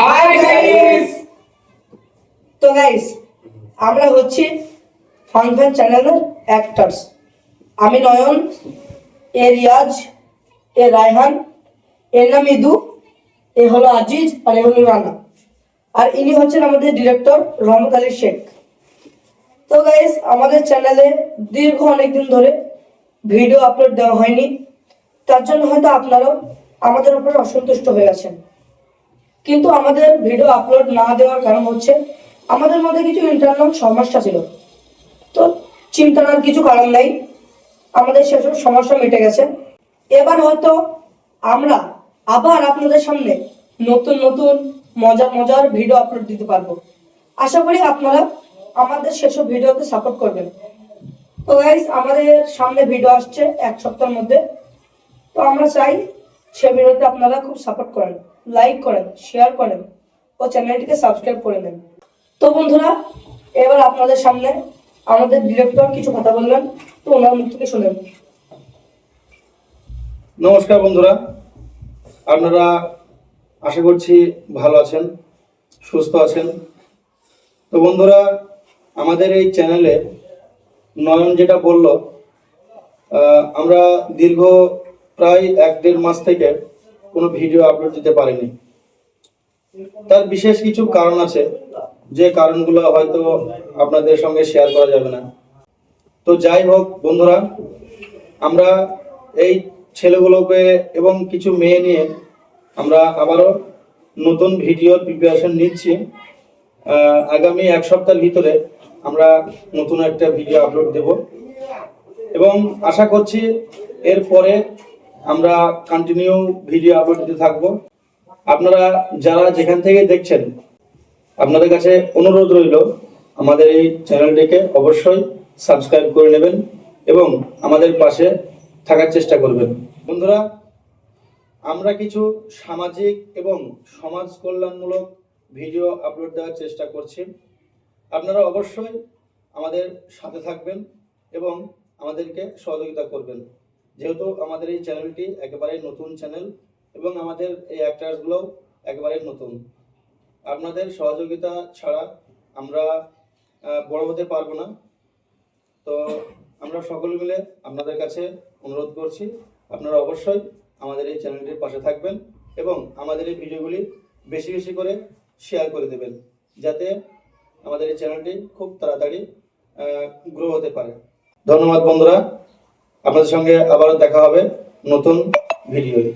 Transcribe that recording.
Hi guys তো guys আমরা হচ্ছি ফ্যান চ্যানেলের অ্যাক্টার্স আমি নয়ন, এ রিয়াজ, এ রায়হান, এর নাম ইদু, এ হলো আজিজ আর এ হলো রানা আর ইনি হচ্ছেন আমাদের ডিরেক্টর রহমত আলী শেখ। তো গাইস আমাদের চ্যানেলে দীর্ঘ অনেকদিন ধরে ভিডিও আপলোড দেওয়া হয়নি। তার জন্য হয়তো আপনারাও আমাদের উপর অসন্তুষ্ট হয়ে আছেন। কিন্তু আমাদের ভিডিও আপলোড না দেওয়ার কারণ হচ্ছে আমাদের মধ্যে কিছু ইন্টারনাল সমস্যা ছিল। তো চিন্তার কিছু কারণ নেই। আমাদের সেসব সমস্যা মিটে গেছে। এবার হয়তো আমরা আবার আপনাদের সামনে নতুন নতুন, মজার মজার ভিডিও আপলোড দিতে পারব। আশা করি আপনারা আমাদের সেসব ভিডিওতে সাপোর্ট করবেন। তো গাইস আমাদের সামনে ভিডিও আসছে এক সপ্তাহের মধ্যে। তো আমরা চাই সে ভিডিওতে আপনারা খুব সাপোর্ট করেন। লাইক করেন শেয়ার করেন ও চ্যানেলটিকে সাবস্ক্রাইব করে নেন। তো বন্ধুরা, এবার আপনাদের সামনে আমাদের ডিরেক্টর কিছু কথা বললেন তো ওনার মুখ থেকে শুনেন। নমস্কার বন্ধুরা, আপনারা আশা করছি ভালো আছেন, সুস্থ আছেন। তো বন্ধুরা, আমাদের এই চ্যানেলে নয়ন যেটা বলল আমরা দীর্ঘ প্রায় এক দেড় মাস থেকে কোনো ভিডিও আপলোড দিতে পারিনি। তার বিশেষ কিছু কারণ আছে, যে কারণগুলো হয়তো আপনাদের সঙ্গে শেয়ার করা যাবে না। তো যাই হোক বন্ধুরা, আমরা এই ছেলেগুলোকে এবং কিছু মেয়ে নিয়ে আমরা আবারও নতুন ভিডিও প্রিপারেশন নিচ্ছি। আগামী এক সপ্তাহের ভিতরে আমরা নতুন একটা ভিডিও আপলোড দেব। এবং আশা করছি এরপরে আমরা কন্টিনিউ ভিডিও আপলোড দিতে থাকব। আপনারা যারা যেখান থেকে দেখছেন, আপনাদের কাছে অনুরোধ রইল, আমাদের এই চ্যানেলটিকে অবশ্যই সাবস্ক্রাইব করে নেবেন এবং আমাদের পাশে থাকার চেষ্টা করবেন। বন্ধুরা, আমরা কিছু সামাজিক এবং সমাজ কল্যাণমূলক ভিডিও আপলোড দেওয়ার চেষ্টা করছি। আপনারা অবশ্যই আমাদের সাথে থাকবেন এবং আমাদেরকে সহযোগিতা করবেন। যেহেতু আমাদের এই চ্যানেলটি একেবারেই নতুন চ্যানেল এবং আমাদের এই অ্যাক্টার্সগুলো একেবারেই নতুন। আপনাদের সহযোগিতা ছাড়া আমরা বড় হতে পারব না। তো আমরা সকলে মিলে আপনাদের কাছে অনুরোধ করছি, আপনারা অবশ্যই আমাদের এই চ্যানেলটির পাশে থাকবেন এবং আমাদের এই ভিডিওগুলি বেশি বেশি করে শেয়ার করে দেবেন, যাতে আমাদের এই চ্যানেলটি খুব তাড়াতাড়ি গ্রো হতে পারে। ধন্যবাদ বন্ধুরা। আপনাদের সঙ্গে আবারও দেখা হবে নতুন ভিডিওয়।